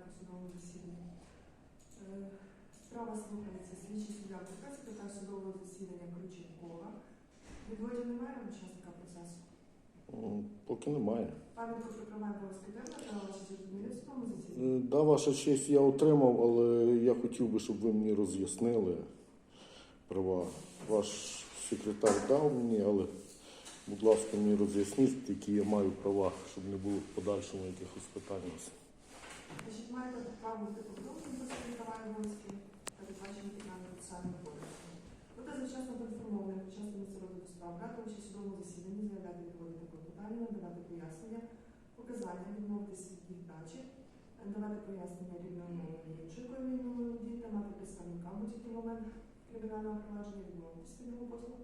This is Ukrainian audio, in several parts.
правопорядку в судовому засіданні. Е, Справа слухається слідчий суддя Курка, секретар судового засідання Крученкова. Відводів немає учасника процесу. Поки немає. Пам'ятку про права обов'язки держави та ваші зрозумілі в судовому Е, засіданні. Да, ваша честь я отримав, але я хотів би, щоб ви мені роз'яснили права. Ваш секретар дав мені, але, будь ласка, мені роз'ясніть, які я маю права, щоб не було в подальшому якихось питань. Значить, маєте право бути повідомленим про свої права передбачені Кримінальним процесуальним кодексом. Бути завчасно час місця розгляду справ, брати участь судовому засіданні, заявляти відводити клопотання, надавати пояснення, показання, відмовитися від їх дачі, давати пояснення рівною мовою якою мовою володіти, мати представника будь-який момент кримінального провадження, відмовитися від його послуг,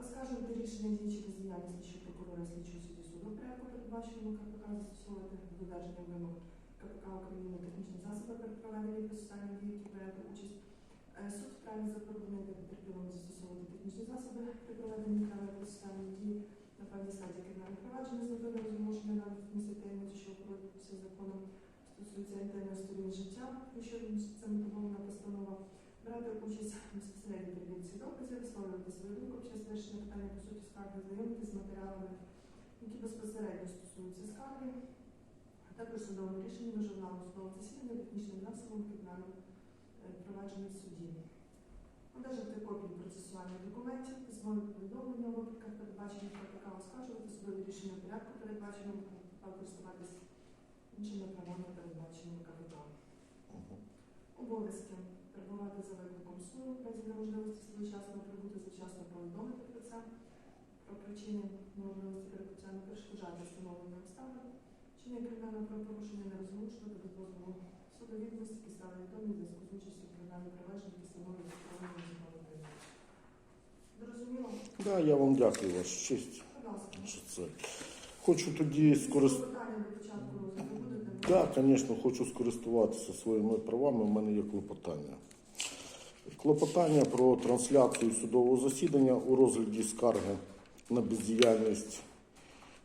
оскаржувати рішення діючі бездіяльності, що прокурора слідчого судді суду порядку, передбаченому КПК застосовувати додержання вимог КПК України технічні засоби при проведенні процесуальних дій, які берете участь. Е, Суд вправі заборонити потерпілому застосовувати технічні засоби при проведенні правил процесуальних дій на певній стадії кримінального провадження з метою розмушення даних місця таємниці, що охоронюється законом, стосується інтерної сторони життя, якщо це мотивована постанова, брати участь в безпосередній перевірці доказів, висловлювати свою думку під час вирішення питання по суті скарги, знайомитися з матеріалами, які безпосередньо стосуються скарги, також судовим рішенням журналу судового засідання технічним засобом кримінального е, провадження в суді. Одержати копії процесуальних документів, письмові повідомлення у випадках, передбачених КПК, оскаржувати судові рішення порядку, передбаченому КПК, користуватись іншими правами, передбаченими КПК. Обов'язки перебувати за викликом суду, разі неможливості своєчасно прибути, завчасно повідомити про це, про причини неможливості перебуття, не перешкоджати встановлення обставин, чинення кримінального правопорушення не до дозволу суду відомості, які стали відомі зв'язку з участю в кримінальному провадженні, які встановлюють законом закону України. Зрозуміло? Да, я вам дякую, ваша честь. Будь ласка. що це. Хочу тоді скористатися. Питання до початку розгляду будете? Так, звісно, хочу скористуватися своїми правами. У мене є клопотання. Клопотання про трансляцію судового засідання у розгляді скарги на бездіяльність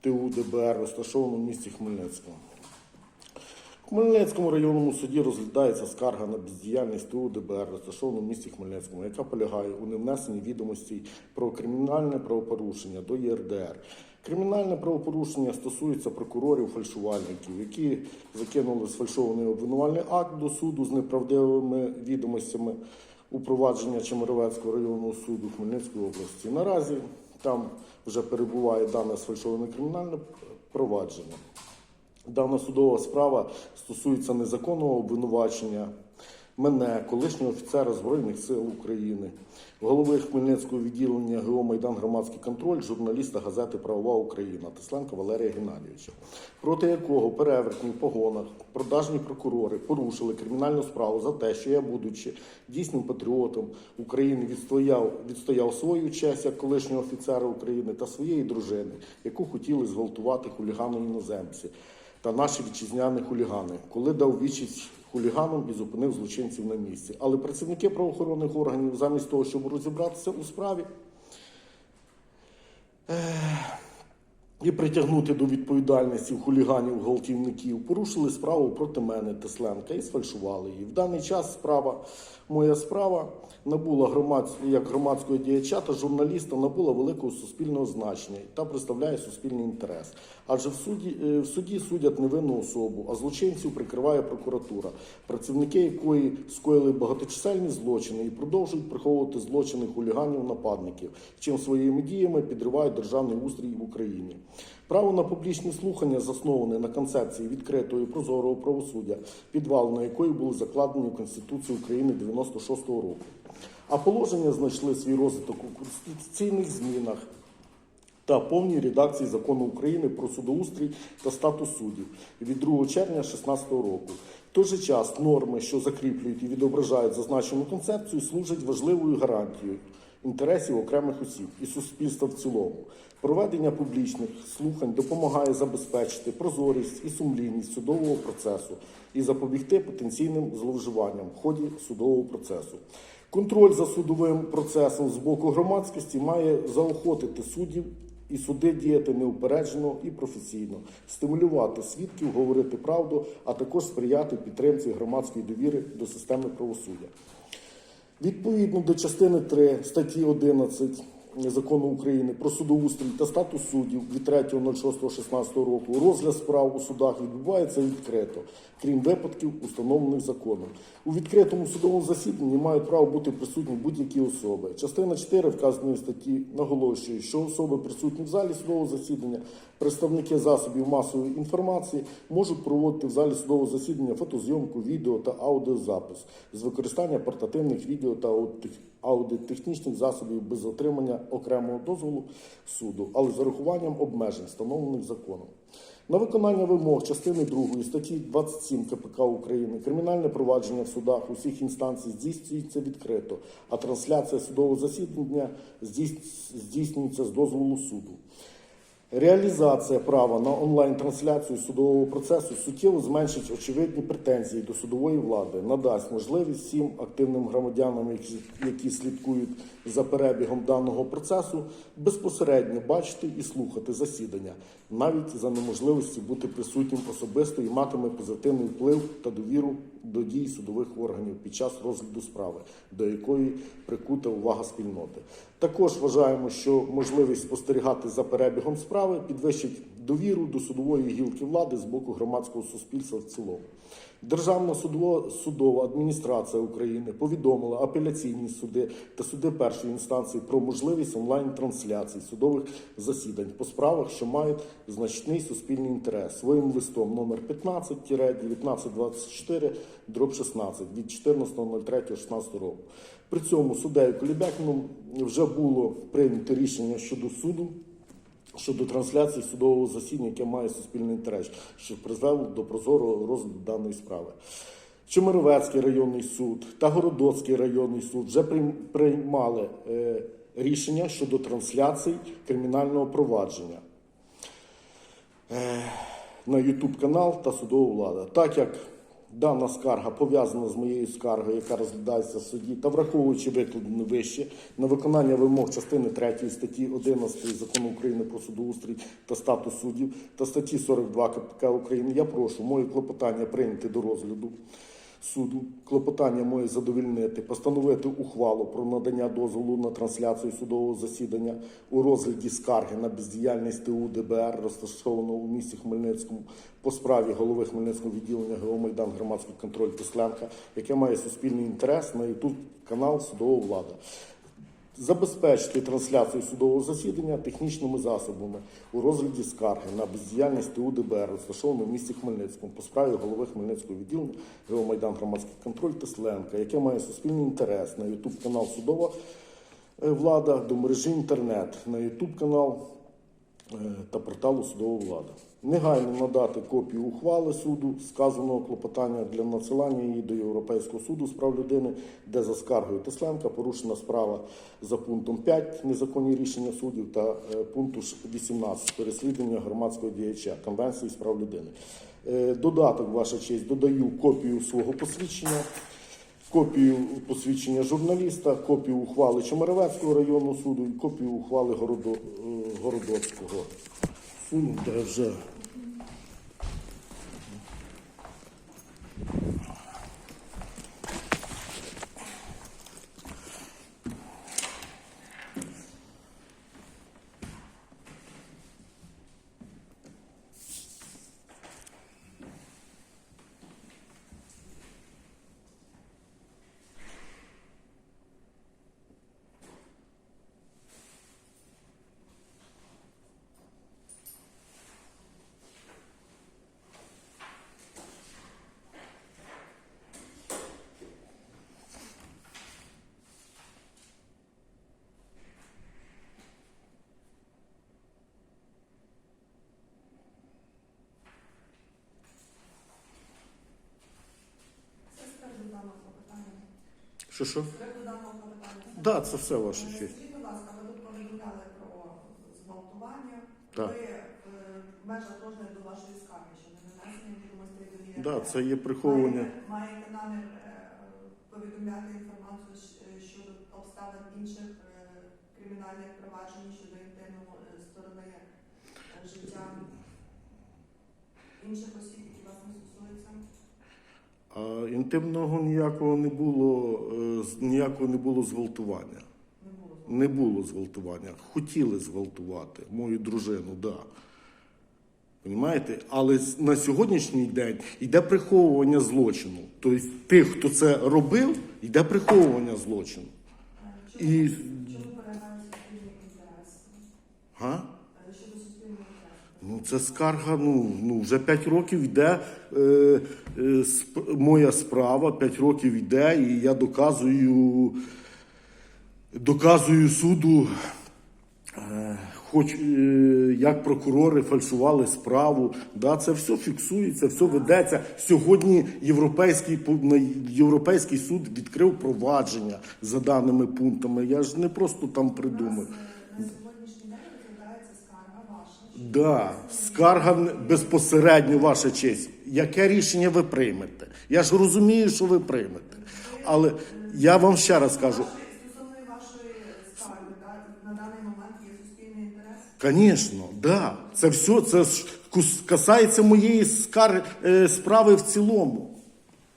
ТУ ДБР, розташованому в місті Хмельницькому. В Хмельницькому районному суді розглядається скарга на бездіяльність ТУ ДБР, розташованому в місті Хмельницькому, яка полягає у невнесенні відомостей про кримінальне правопорушення до ЄРДР. Кримінальне правопорушення стосується прокурорів-фальшувальників, які закинули сфальшований обвинувальний акт до суду з неправдивими відомостями у провадження Чемеровецького районного суду Хмельницької області. Наразі там вже перебуває дане сфальшоване кримінальне провадження. Дана судова справа стосується незаконного обвинувачення мене, колишнього офіцера Збройних сил України, голови Хмельницького відділення ГО Майдан Громадський контроль, журналіста газети Правова Україна Тесленка Валерія Геннадійовича, проти якого перевертні в погонах продажні прокурори порушили кримінальну справу за те, що я, будучи дійсним патріотом України, відстояв, відстояв свою честь як колишнього офіцера України та своєї дружини, яку хотіли зґвалтувати хулігани іноземці та наші вітчизняні хулігани, коли дав відчість хуліганам і зупинив злочинців на місці. Але працівники правоохоронних органів, замість того, щоб розібратися у справі і притягнути до відповідальності хуліганів, гвалтівників, порушили справу проти мене Тесленка і сфальшували її. В даний час справа, моя справа набула громадсь... як громадського діяча та журналіста набула великого суспільного значення та представляє суспільний інтерес. Адже в суді, е, в суді судять невинну особу, а злочинців прикриває прокуратура, працівники якої скоїли багаточисельні злочини і продовжують приховувати злочини хуліганів-нападників, чим своїми діями підривають державний устрій в Україні. Право на публічні слухання засноване на концепції відкритого і прозорого правосуддя, підвалини якої були закладені в Конституцію України 96-го року. А положення знайшли свій розвиток у конституційних змінах та повній редакції закону України про судоустрій та статус суддів від 2 червня 2016 року. В той же час норми, що закріплюють і відображають зазначену концепцію, служать важливою гарантією інтересів окремих осіб і суспільства в цілому. Проведення публічних слухань допомагає забезпечити прозорість і сумлінність судового процесу і запобігти потенційним зловживанням в ході судового процесу. Контроль за судовим процесом з боку громадськості має заохотити суддів і суди діяти неупереджено і професійно, стимулювати свідків, говорити правду, а також сприяти підтримці громадської довіри до системи правосуддя. Відповідно до частини 3 статті 11 закону України про судоустрій та статус суддів від 3.06.16 року розгляд справ у судах відбувається відкрито, крім випадків, установлених законом. У відкритому судовому засіданні мають право бути присутні будь-які особи. Частина 4 вказаної статті наголошує, що особи присутні в залі судового засідання, представники засобів масової інформації можуть проводити в залі судового засідання фотозйомку, відео та аудіозапис з використання портативних відео та аудитех- аудиотехнічних засобів без отримання окремого дозволу суду, але з урахуванням обмежень, встановлених законом. На виконання вимог частини 2 статті 27 КПК України кримінальне провадження в судах усіх інстанцій здійснюється відкрито, а трансляція судового засідання здійснюється з дозволу суду. Реалізація права на онлайн-трансляцію судового процесу суттєво зменшить очевидні претензії до судової влади, надасть можливість всім активним громадянам, які, слідкують за перебігом даного процесу, безпосередньо бачити і слухати засідання, навіть за неможливості бути присутнім особисто і матиме позитивний вплив та довіру до дій судових органів під час розгляду справи, до якої прикута увага спільноти. Також вважаємо, що можливість спостерігати за перебігом справи підвищить довіру до судової гілки влади з боку громадського суспільства в цілому. Державна судова, адміністрація України повідомила апеляційні суди та суди першої інстанції про можливість онлайн-трансляції судових засідань по справах, що мають значний суспільний інтерес своїм листом номер 15-1924 дроб 16 від 14.03.16 року. При цьому суддею Колібякіном вже було прийнято рішення щодо суду щодо трансляції судового засідання, яке має суспільний інтерес, що призвело до прозорого розгляду даної справи. Чемеровецький районний суд та Городоцький районний суд вже приймали е, рішення щодо трансляції кримінального провадження е, на YouTube канал та судова влада. Так як дана скарга пов'язана з моєю скаргою, яка розглядається в суді, та враховуючи викладене вище на виконання вимог частини 3 статті 11 закону України про судоустрій та статус суддів та статті 42 КПК України, я прошу моє клопотання прийняти до розгляду суду. Клопотання моє задовільнити, постановити ухвалу про надання дозволу на трансляцію судового засідання у розгляді скарги на бездіяльність ТУ ДБР, розташованого у місті Хмельницькому, по справі голови Хмельницького відділення ГО Майдан громадський контроль Тесленка, яке має суспільний інтерес на YouTube канал Судова влада. Забезпечити трансляцію судового засідання технічними засобами у розгляді скарги на бездіяльність ТУ ДБР, розташованого в місті Хмельницькому по справі голови Хмельницького відділення Геомайдан громадський контроль Тесленка, яке має суспільний інтерес на YouTube канал Судова е, влада до мережі інтернет, на YouTube канал е, та порталу Судова влада. Негайно надати копію ухвали суду, сказаного клопотання для надсилання її до Європейського суду з прав людини, де за скаргою Тесленка порушена справа за пунктом 5 незаконні рішення суддів та е, пункту ш- 18 переслідування громадського діяча Конвенції з прав людини. Е, Додаток, ваша честь, додаю копію свого посвідчення копію посвідчення журналіста, копію ухвали Чемеревецького районного суду і копію ухвали е, Городоцького. Суду, де вже Це скарг до даного клопотання. Що що? Да, це все ваша честь. Скажіть, будь ласка, ви тут повідомляли про зґвалтування. Так. Ви е, в межах розгляду до вашої скарги, що не нанесення відомостей до ЄРДР. Да, це є приховування. Маєте, маєте намір е, повідомляти інформацію щ- е, щодо обставин інших е, кримінальних проваджень щодо інтимного е, сторони е, життя інших осіб, які вас не стосуються? А інтимного ніякого не було, е, ніякого не було зґвалтування. Не було. Зґвалтування. Хотіли зґвалтувати мою дружину, да. Понімаєте? Але на сьогоднішній день йде приховування злочину. Тобто тих, хто це робив, йде приховування злочину. Чому, І чому суспільний інтерес? га? Е, Щодо суспільного інтересу. Ну, це скарга. Ну, ну вже 5 років йде е, е, сп- моя справа, 5 років йде, і я доказую, доказую суду, е, хоч е, як прокурори фальшували справу. Да, це все фіксується, все ведеться. Сьогодні європейський європейський суд відкрив провадження за даними пунктами. Я ж не просто там придумав. нас е, на сьогоднішній день розглядається скарга ваша. що Да, скарга безпосередньо ваша честь. Яке рішення ви приймете? Я ж розумію, що ви приймете. Але я вам ще раз кажу: Стосовно вашої скарги, на даний момент є суспільний інтерес. звісно, да, це все це ж кус- касається моєї скар... е, справи в цілому.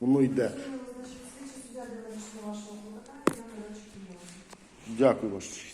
Воно йде. Значить, слідчий суддя для вирішення вашого клопотання, я не речі Дякую, ваша честь.